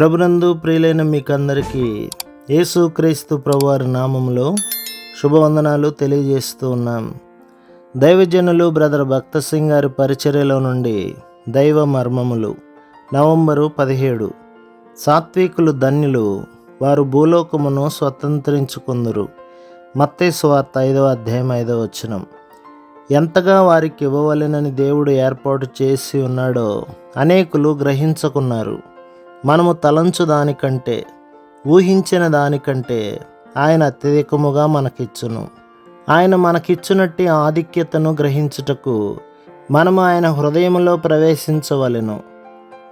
ప్రభునందు ప్రియులైన మీకందరికీ యేసుక్రీస్తు ప్రభువారి నామంలో శుభవందనాలు తెలియజేస్తూ ఉన్నాం. దైవజనులు బ్రదర్ భక్త సింగ్ గారి పరిచర్యలో నుండి దైవ మర్మములు నవంబరు పదిహేడు. సాత్వికులు ధన్యులు వారు భూలోకమును స్వతంత్రించుకుందరు. మత్తే స్వార్త ఐదవ అధ్యాయం ఐదవ వచనం. ఎంతగా వారికి ఇవ్వవలెనని దేవుడు ఏర్పాటు చేసి ఉన్నాడో అనేకులు గ్రహించకున్నారు. మనము తలంచు దానికంటే ఊహించిన దానికంటే ఆయన అత్యధికముగా మనకిచ్చును. ఆయన మనకిచ్చునట్టి ఆధిక్యతను గ్రహించుటకు మనము ఆయన హృదయంలో ప్రవేశించవలెను.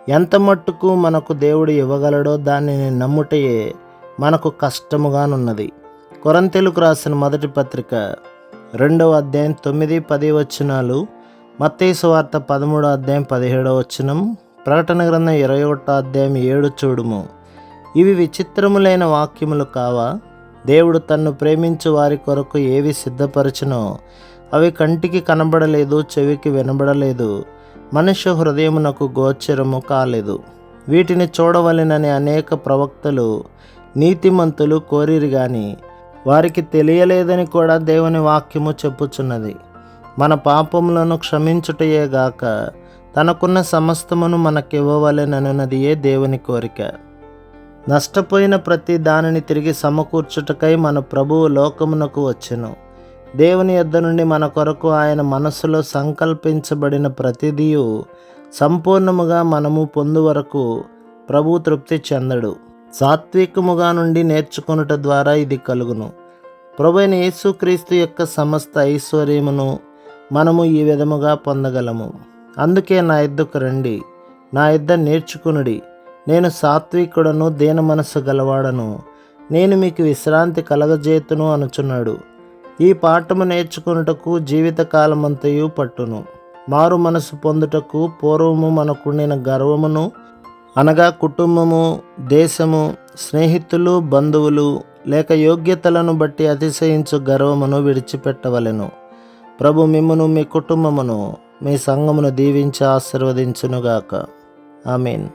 ఎంత మట్టుకు మనకు దేవుడు ఇవ్వగలడో దానిని నమ్ముటయే మనకు కష్టముగానున్నది. కొరంతెలుకు రాసిన మొదటి పత్రిక రెండవ అధ్యాయం తొమ్మిది పది వచనాలు మత్తేసు వార్త పదమూడో అధ్యాయం పదిహేడవ వచనం ప్రకటన గ్రంథం ఇరవై ఒకటో అధ్యాయం ఏడు చూడుము. ఇవి విచిత్రములైన వాక్యములు కావా? దేవుడు తన్ను ప్రేమించు వారి కొరకు ఏవి సిద్ధపరచునో అవి కంటికి కనబడలేదు చెవికి వినబడలేదు మనుష్య హృదయమునకు గోచరము కాలేదు. వీటిని చూడవలెనని అనేక ప్రవక్తలు నీతిమంతులు కోరిరు గాని వారికి తెలియలేదని కూడా దేవుని వాక్యము చెప్పుచున్నది. మన పాపములను క్షమించుటయే గాక తనకున్న సమస్తమును మనకివ్వవలెనన్నదియే దేవుని కోరిక? నష్టపోయిన ప్రతి దానిని తిరిగి సమకూర్చుటకై మన ప్రభువు లోకమునకు వచ్చెను. దేవుని యొద్ద నుండి మన కొరకు ఆయన మనస్సులో సంకల్పించబడిన ప్రతిదియు సంపూర్ణముగా మనము పొందు వరకు ప్రభు తృప్తి చెందడు. సాత్వికముగా నుండి నేర్చుకొనుట ద్వారా ఇది కలుగును. ప్రభు యేసుక్రీస్తు యొక్క సమస్త ఐశ్వర్యమును మనము ఈ విధముగా పొందగలము. అందుకే నా ఎద్దుకు రండి. నా ఇద్ద నేర్చుకునుడి. నేను సాత్వికుడను దేన మనస్సు గలవాడను. నేను మీకు విశ్రాంతి కలగజేతును అనుచున్నాడు. ఈ పాఠము నేర్చుకొనుటకు జీవితకాలమంతయు పట్టును. మారు మనసు పొందుటకు పూర్వము మనకుండిన గర్వమును అనగా కుటుంబము దేశము స్నేహితులు బంధువులు లేక యోగ్యతలను బట్టి అతిశయించు గర్వమును విడిచిపెట్టవలెను. ప్రభు మిమ్మును మీ కుటుంబమును మీ సంఘమును దీవించి ఆశీర్వదించునుగాక. మీన్